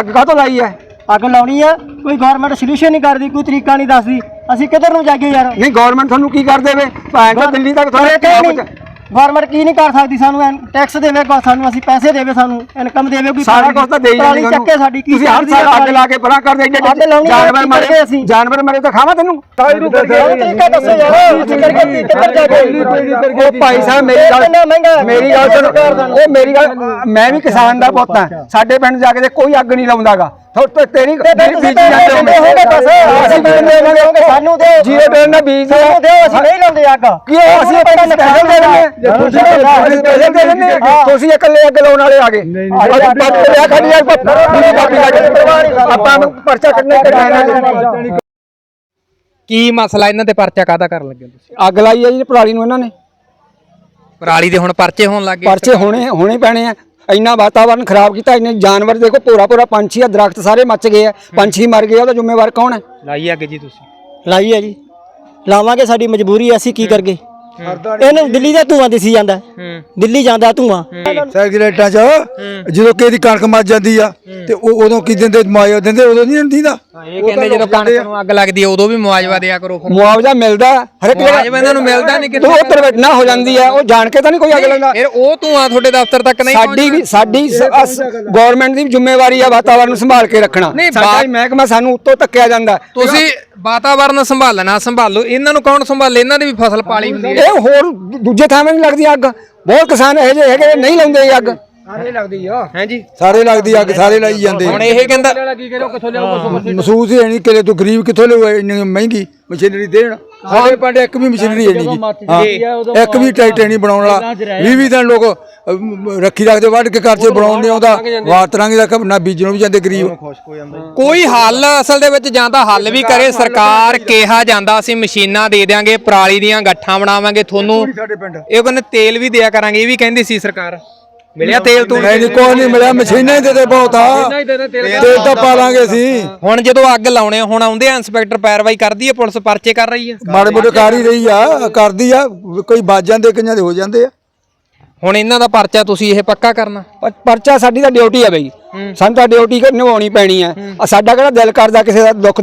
ਅੱਗ ਕਾਹਤੋਂ ਲਾਈ ਹੈ ਅੱਗ ਲਾਉਣੀ ਆ। ਕੋਈ ਗਵਰਨਮੈਂਟ ਸੋਲੂਸ਼ਨ ਨਹੀਂ ਕਰਦੀ ਕੋਈ ਤਰੀਕਾ ਨਹੀਂ ਦੱਸਦੀ। ਅਸੀਂ ਕਿੱਧਰ ਨੂੰ ਜਾਈਏ ਯਾਰ? ਨਹੀਂ ਗਵਰਨਮੈਂਟ ਤੁਹਾਨੂੰ ਕੀ ਕਰ ਦੇਵੇ? ਭਾਵੇਂ ਤਾਂ ਦਿੱਲੀ ਤੱਕ ਤੁਹਾਡੇ ਗਵਰਨਮੈਂਟ ਕੀ ਨਹੀਂ ਕਰ ਸਕਦੀ ਸਾਨੂੰ ਟੈਕਸ ਦੇਵੇ ਕੋ ਸਾਨੂੰ ਅਸੀਂ ਪੈਸੇ ਦੇਵੇ ਸਾਨੂੰ ਇਨਕਮ ਦੇਵੇ ਕੋਈ ਸਾਰਾ ਕੁਝ ਤਾਂ ਦੇਈ ਜਾਂਦੀ ਚੱਕੇ ਸਾਡੀ ਕੀ ਤੁਸੀਂ ਹਰ ਕਰਦੀ ਸਾਲ ਅੱਗ ਲਾ ਕੇ ਪਰਾਂ ਕਰ ਦੇ ਅੱਗ ਲਾਉਣੀ ਆ, ਜਾਨਵਰ ਮਰੇ ਅਸੀਂ? ਜਾਨਵਰ ਮਰੇ ਤਾਂ ਖਾਵਾਂ ਤੈਨੂੰ? ਕੋਈ ਤਰੀਕਾ ਦੱਸੋ ਯਾਰ ਅਸੀਂ ਕਰਕੇ ਕਿੱਧਰ ਜਾ ਕੇ ਉਹ ਭਾਈ ਸਾਹਿਬ ਮੇਰੀ ਗੱਲ ਕਿੰਨਾ ਮਹਿੰਗਾ ਮੇਰੀ ਗੱਲ ਸੁਣ। ਉਹ ਮੇਰੀ ਗੱਲ ਮੈਂ ਵੀ ਕਿਸਾਨ ਦਾ ਪੁੱਤ ਹਾਂ। ਸਾਡੇ ਪਿੰਡ ਜਾ ਕੇ ਤੇ ਕੋਈ ਅੱਗ ਨਹੀਂ ਲਾਉਂਦਾਗਾ। ਤੇਰੀ ਤੇਰੀ ਬੀਜੀ ਜਾਂਦੇ ਦਿੰਦੇ ਹੋਗੇ ਬਸ ਅਸੀਂ ਵੀ ਦਿੰਦੇ ਹੋਵਾਂਗੇ ਸਾਨੂੰ ਦਿਓ। ਜੀਏ ਬੇਨ ਦਾ ਬੀਜ ਸਾਨੂੰ ਦਿਓ ਅਸੀਂ ਨਹੀਂ ਲਾਉਂਦੇ ਅੱਗ। ਕਿਉਂ ਅਸੀਂ ਪੈਸੇ ਦੇ ਦਿੰਦੇ ਹਾਂ ਅਸੀਂ ਪੈਸੇ ਦੇ ਦਿੰਦੇ ਹਾਂ ਤੁਸੀਂ ਇਕੱਲੇ ਅੱਗ ਲਾਉਣ ਵਾਲੇ ਆ ਗਏ। ਪੱਟ ਖੜੀ ਆ ਆਪਾਂ ਨੂੰ ਪਰਚਾ ਕੱਢਣੇ ਕੱਢਣਾ ਕੀ ਮਸਲਾ ਇਹਨਾਂ ਤੇ ਪਰਚਾ ਕਾਦਾ ਕਰਨ ਲੱਗੇ ਤੁਸੀਂ? ਅੱਗ ਲਾਈ ਹੈ ਜੀ ਪਰਾਲੀ ਨੂੰ ਇਹਨਾਂ ਨੇ। ਪਰਾਲੀ ਦੇ ਹੁਣ ਪਰਚੇ ਹੋਣ ਲੱਗੇ ਪਰਚੇ ਹੋਣੇ ਹੋਣੇ ਪੈਣੇ ਆ। ਇੰਨਾ ਵਾਤਾਵਰਨ ਖਰਾਬ ਕੀਤਾ ਇੰਨੇ ਜਾਨਵਰ ਦੇਖੋ ਪੂਰਾ ਪੂਰਾ ਪੰਛੀ ਆ ਦਰਖਤ ਸਾਰੇ ਮੱਚ ਗਏ ਆ ਪੰਛੀ ਮਰ ਗਏ ਆ ਉਹਦਾ ਜ਼ਿੰਮੇਵਾਰ ਕੌਣ ਹੈ? ਲਾਈ ਅੱਗ ਜੀ ਤੁਸੀਂ। ਲਾਈ ਹੈ ਜੀ। ਲਾਵਾਂਗੇ ਸਾਡੀ ਮਜਬੂਰੀ ਹੈ ਅਸੀਂ ਕੀ ਕਰਗੇ? ਇਹਨੂੰ ਦਿੱਲੀ ਦਾ ਧੂਆਂ ਦਿਸੀ ਜਾਂਦਾ। ਹੂੰ। ਦਿੱਲੀ ਜਾਂਦਾ ਧੂਆਂ। ਸੈਕਰੇਟਾਂ 'ਚ ਜਦੋਂ ਕਿਸੇ ਦੀ ਕਣਕ ਮੱਚ ਜਾਂਦੀ ਆ ਤੇ ਉਹ ਉਦੋਂ ਕੀ ਦਿੰਦੇ? ਮਾਇਆ ਦਿੰਦੇ ਉਦੋਂ ਨਹੀਂ ਦਿੰਦੀ ਦਾ ਇਹ ਕਹਿੰਦੇ ਜਦੋਂ ਕਣਕ ਨੂੰ ਅੱਗ ਲੱਗਦੀ ਹੈ ਉਦੋਂ ਵੀ ਮੁਆਵਜ਼ਾ ਦਿਆ ਕਰੋ ਫਿਰ। ਮੁਆਵਜ਼ਾ ਮਿਲਦਾ ਹਰ ਇੱਕ ਮੁਆਵਜ਼ਾ ਇਹਨਾਂ ਨੂੰ ਮਿਲਦਾ ਨਹੀਂ ਤੂੰ ਉਹ ਤਰਵਟਨਾ ਹੋ ਜਾਂਦੀ ਹੈ ਉਹ ਜਾਣ ਕੇ ਤਾਂ ਨਹੀਂ ਕੋਈ ਅੱਗ ਲਾਉਂਦਾ। ਫਿਰ ਉਹ ਧੂਆਂ ਤੁਹਾਡੇ ਦਫ਼ਤਰ ਤੱਕ ਨਹੀਂ ਸਾਡੀ ਵੀ ਸਾਡੀ ਗਵਰਨਮੈਂਟ ਦੀ ਜ਼ਿੰਮੇਵਾਰੀ ਆ ਵਾਤਾਵਰਨ ਨੂੰ ਸੰਭਾਲ ਕੇ ਰੱਖਣਾ। ਨਹੀਂ, ਸਾਡਾ ਹੀ ਮਹਿਕਮਾ ਸਾਨੂੰ ਉੱਤੋਂ ਧੱਕਿਆ ਜਾਂਦਾ। ਤੁਸੀਂ ਵਾਤਾਵਰਨ ਸੰਭਾਲਣਾ ਸੰਭਾਲੋ। ਇਹਨਾਂ ਨੂੰ ਕੌਣ ਸੰਭਾਲੇ? ਇਹਨਾਂ ਦੀ ਵੀ ਫਸਲ ਪਾਲੀ ਹੁੰਦੀ ਹੈ ਇਹ ਹੋਰ ਦੂਜੇ ਥਾਵੇਂ ਨਹੀਂ ਲੱਗਦੀ ਅੱਗ। ਬਹੁਤ ਕਿਸਾਨ ਇਹੋ ਜਿਹੇ ਹੈਗੇ ਨਹੀਂ ਲਾਉਂਦੇ ਇਹ ਅੱਗ। ਜੀ ਸਾਰੇ ਲੱਗਦੀ ਅੱਗ ਸਾਰੇ ਲਾਈ ਜਾਂਦੇ। ਹੁਣ ਇਹ ਕਹਿੰਦਾ ਮਹਿਸੂਸ ਹੀ ਨਹੀਂ ਕਿਲੇ ਤੂੰ ਗਰੀਬ ਕਿੱਥੋਂ ਲਿਓ ਇੰਨੀ ਮਹਿੰਗੀ ਮਸ਼ੀਨਰੀ ਦੇਣ। ਸਾਡੇ ਪਿੰਡ ਇੱਕ ਵੀ ਮਸ਼ੀਨਰੀ ਹੈ ਨਹੀਂ ਹਾਂ ਇੱਕ ਵੀ ਟਰੈਕਟਰ ਨਹੀਂ ਬਣਾਉਣ ਵਾਲਾ। 20 20 ਦਿਨ ਲੋਕ ਅਮ, ਰੱਖੀ ਰੱਖਦੇ ਵੱਢ ਕੇ ਘਰ 'ਚ ਬਣਾਉਣ ਨਹੀਂ ਆਉਂਦਾ। ਵਾਤਰਾਂਗੇ ਦਾ ਨਾ ਬੀਜਣ ਵੀ ਜਾਂਦੇ ਗਰੀਬ। ਕੋਈ ਹੱਲ ਅਸਲ ਦੇ ਵਿੱਚ ਜਾਂ ਤਾਂ ਹੱਲ ਵੀ ਕਰੇ। ਸਰਕਾਰ ਕਿਹਾ ਜਾਂਦਾ ਅਸੀਂ ਮਸ਼ੀਨਾਂ ਦੇ ਦਿਆਂਗੇ ਪਰਾਲੀ ਦੀਆਂ ਗੱਠਾਂ ਬਣਾਵਾਂਗੇ। ਤੁਹਾਨੂੰ ਸਾਡੇ ਪਿੰਡ। ਇਹ ਕਹਿੰਦੇ ਤੇਲ ਵੀ ਦਿਆ ਕਰਾਂਗੇ ਇਹ ਵੀ ਕਹਿੰਦੀ ਸੀ ਸਰਕਾਰ। ਮਿਲਿਆ ਤੇਲ ਤੂੰ ਨਹੀਂ ਕੋਈ ਨਹੀਂ ਮਿਲਿਆ? ਮਸ਼ੀਨਾਂ ਹੀ ਦੇ ਦੇ ਬਹੁਤ ਆ। ਤੇਲ ਤਾਂ ਪਾ ਲਾਂਗੇ ਅਸੀਂ। ਹੁਣ ਜਦੋਂ ਅੱਗ ਲਾਉਣੇ ਹੁਣ ਆਉਂਦੇ ਆ ਇੰਸਪੈਕਟਰ ਪੈਰਵਾਈ ਕਰਦੀ ਹੈ ਪੁਲਿਸ ਪਰਚੇ ਕਰ ਰਹੀ ਹੈ ਮਾੜੇ ਮੋਟੇ ਕਰ ਹੀ ਰਹੀ ਆ ਕਰਦੀ ਆ ਕੋਈ ਵੱਜ ਜਾਂਦੇ ਕਈਆਂ ਦੇ ਹੋ ਜਾਂਦੇ ਆ। ਹੁਣ ਇਹਨਾਂ ਦਾ ਪਰਚਾ ਤੁਸੀਂ ਇਹ ਪੱਕਾ ਕਰਨਾ। ਪਰ- ਪਰਚਾ ਸਾਡੀ ਤਾਂ ਡਿਊਟੀ ਹੈ ਬਈ। ਸਾਨੂੰ ਤਾਂ ਡਿਊਟੀ ਨਿਭਾਉਣੀ ਪੈਣੀ ਆ? ਸਾਡਾ ਕਿਹੜਾ ਦਿਲ ਕਰਦਾ ਕਿਸੇ ਦਾ ਦੁੱਖ